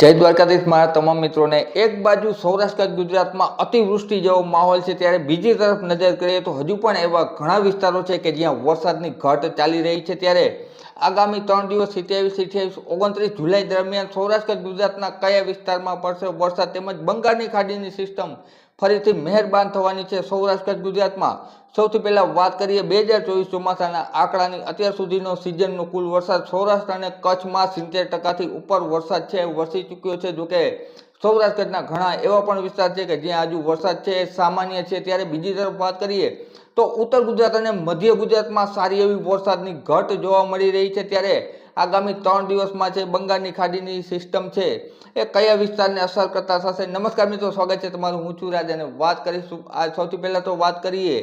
જય દ્વારકાધીશ. મારા તમામ મિત્રોને એક બાજુ સૌરાષ્ટ્ર ગુજરાતમાં અતિવૃષ્ટિ જેવો માહોલ છે, ત્યારે બીજી તરફ નજર કરીએ તો હજુ પણ એવા ઘણા વિસ્તારો છે કે જ્યાં વરસાદની ઘટ ચાલી રહી છે. ત્યારે આગામી ત્રણ દિવસ સિત્યાવીસ સિત્યાવીસ, ઓગણત્રીસ જુલાઈ દરમિયાન સૌરાષ્ટ્ર ગુજરાતના કયા વિસ્તારમાં પડશે વરસાદ તેમજ બંગાળની ખાડીની સિસ્ટમ ફરીથી મહેરબાન થવાની છે સૌરાષ્ટ્ર ગુજરાતમાં. સૌથી પહેલાં વાત કરીએ બે હજાર ચોવીસ ચોમાસાના આંકડાની. અત્યાર સુધીનો સિઝનનો કુલ વરસાદ સૌરાષ્ટ્ર અને કચ્છમાં સિત્તેર ટકાથી ઉપર વરસાદ છે, વરસી ચૂક્યો છે. જોકે સૌરાષ્ટ્ર ઘણા એવા પણ વિસ્તાર છે કે જ્યાં હજુ વરસાદ છે, સામાન્ય છે. ત્યારે બીજી તરફ વાત કરીએ તો ઉત્તર ગુજરાત અને મધ્ય ગુજરાતમાં સારી એવી વરસાદની ઘટ જોવા મળી રહી છે. ત્યારે આગામી ત્રણ દિવસમાં છે બંગાળની ખાડીની સિસ્ટમ છે, એ કયા વિસ્તારને અસર કરતા થશે? નમસ્કાર મિત્રો, સ્વાગત છે તમારું હું છું રાજ વાત કરીશું. આ સૌથી પહેલાં તો વાત કરીએ,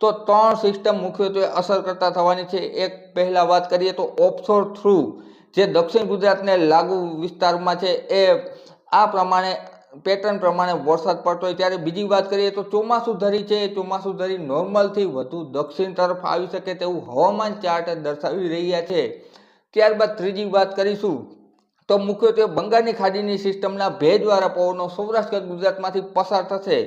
તો ત્રણ સિસ્ટમ મુખ્યત્વે અસર કરતા થવાની છે. એક પહેલાં વાત કરીએ તો ઓફશોર થ્રુ જે દક્ષિણ ગુજરાતને લાગુ વિસ્તારમાં છે, એ આ પ્રમાણે પેટર્ન પ્રમાણે વરસાદ પડતો હોય. ત્યારે બીજી વાત કરીએ તો ચોમાસું ધરી છે, ચોમાસું ધરી નોર્મલથી વધુ દક્ષિણ તરફ આવી શકે તેવું હવામાન ચાર્ટ દર્શાવી રહ્યા છે. ત્યારબાદ ત્રીજી વાત કરીશું તો મુખ્યત્વે બંગાળની ખાડીની સિસ્ટમના ભેજવાળા પવનો સૌરાષ્ટ્ર કચ્છ ગુજરાતમાંથી પસાર થશે.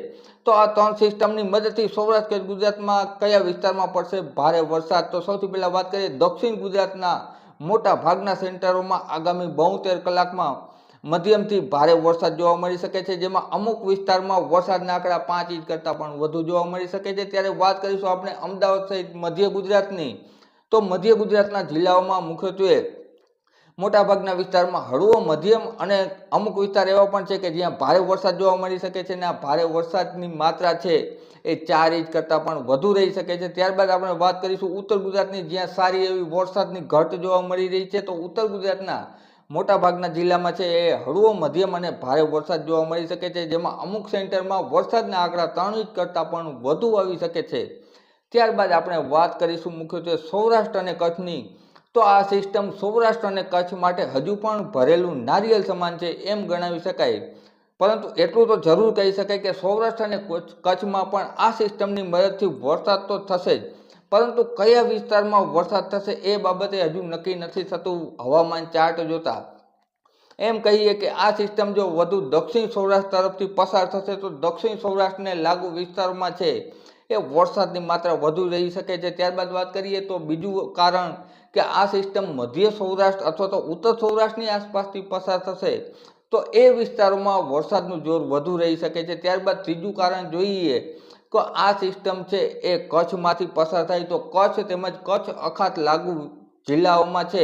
તો આ ત્રણ સિસ્ટમની મદદથી સૌરાષ્ટ્ર કચ્છ ગુજરાતમાં કયા વિસ્તારમાં પડશે ભારે વરસાદ? તો સૌથી પહેલાં વાત કરીએ દક્ષિણ ગુજરાતના મોટા ભાગના સેન્ટરોમાં આગામી બોતેર કલાકમાં મધ્યમથી ભારે વરસાદ જોવા મળી શકે છે, જેમાં અમુક વિસ્તારમાં વરસાદના આંકડા પાંચ ઇંચ કરતાં પણ વધુ જોવા મળી શકે છે. ત્યારે વાત કરીશું આપણે અમદાવાદ સહિત મધ્ય ગુજરાતની. તો મધ્ય ગુજરાતના જિલ્લાઓમાં મુખ્યત્વે મોટાભાગના વિસ્તારમાં હળવો મધ્યમ અને અમુક વિસ્તાર એવા પણ છે કે જ્યાં ભારે વરસાદ જોવા મળી શકે છે અને આ ભારે વરસાદની માત્રા છે એ ચાર ઇંચ કરતાં પણ વધુ રહી શકે છે. ત્યારબાદ આપણે વાત કરીશું ઉત્તર ગુજરાતની, જ્યાં સારી એવી વરસાદની ઘટ જોવા મળી રહી છે તો ઉત્તર ગુજરાતના મોટાભાગના જિલ્લામાં છે એ હળવો મધ્યમ અને ભારે વરસાદ જોવા મળી શકે છે. જેમાં અમુક સેન્ટરમાં વરસાદના આંકડા ત્રણ ઇંચ કરતાં પણ વધુ આવી શકે છે. ત્યારબાદ આપણે વાત કરીશું મુખ્યત્વે સૌરાષ્ટ્ર અને કચ્છની. તો આ સિસ્ટમ સૌરાષ્ટ્ર અને કચ્છ માટે હજુ પણ ભરેલું નારિયેલ સમાન છે એમ ગણાવી શકાય. પરંતુ એટલું તો જરૂર કહી શકાય કે સૌરાષ્ટ્ર અને કચ્છ- કચ્છમાં પણ આ સિસ્ટમની મદદથી વરસાદ તો થશે જ. પરંતુ કયા વિસ્તારમાં વરસાદ થશે એ બાબતે હજુ નક્કી નથી થતું હવામાન ચાર્ટ જોતા. એમ કહીએ કે આ સિસ્ટમ જો વધુ દક્ષિણ સૌરાષ્ટ્ર તરફથી પસાર થશે તો દક્ષિણ સૌરાષ્ટ્રને લાગુ વિસ્તારમાં છે. એ વરસાદની માત્રા વધુ રહી શકે છે. ત્યારબાદ વાત કરીએ તો બીજું કારણ કે આ સિસ્ટમ મધ્ય સૌરાષ્ટ્ર અથવા તો ઉત્તર સૌરાષ્ટ્રની આસપાસથી પસાર થશે, તો એ વિસ્તારોમાં વરસાદનું જોર વધુ રહી શકે છે. ત્યારબાદ ત્રીજું કારણ જોઈએ તો આ સિસ્ટમ છે એ કચ્છમાંથી પસાર થાય, તો કચ્છ તેમજ કચ્છ અખાત લાગુ જિલ્લાઓમાં છે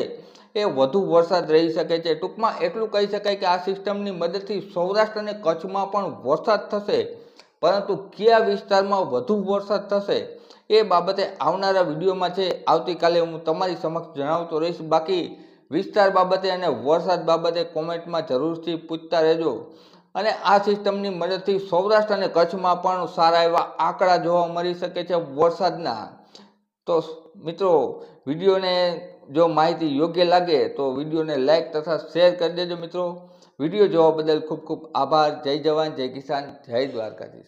એ વધુ વરસાદ રહી શકે છે. ટૂંકમાં એટલું કહી શકાય કે આ સિસ્ટમની મદદથી સૌરાષ્ટ્ર અને કચ્છમાં પણ વરસાદ થશે. પરંતુ કયા વિસ્તારમાં વધુ વરસાદ થશે એ બાબતે આવનારા વિડીયોમાં છે. આવતીકાલે હું તમારી સમક્ષ જણાવતો રહીશ. બાકી વિસ્તાર બાબતે અને વરસાદ બાબતે કોમેન્ટમાં જરૂરથી પૂછતા રહેજો. અને આ સિસ્ટમની મદદથી સૌરાષ્ટ્ર અને કચ્છમાં પણ સારા એવા આંકડા જોવા મળી શકે છે વરસાદના. તો મિત્રો, વિડીયોને જો માહિતી યોગ્ય લાગે તો વિડીયોને લાઈક તથા શેર કરી દેજો મિત્રો. વીડિયો જોવા બદલ ખૂબ ખૂબ આભાર. જય જવાન જય કિસાન જય દ્વારકાધીશ.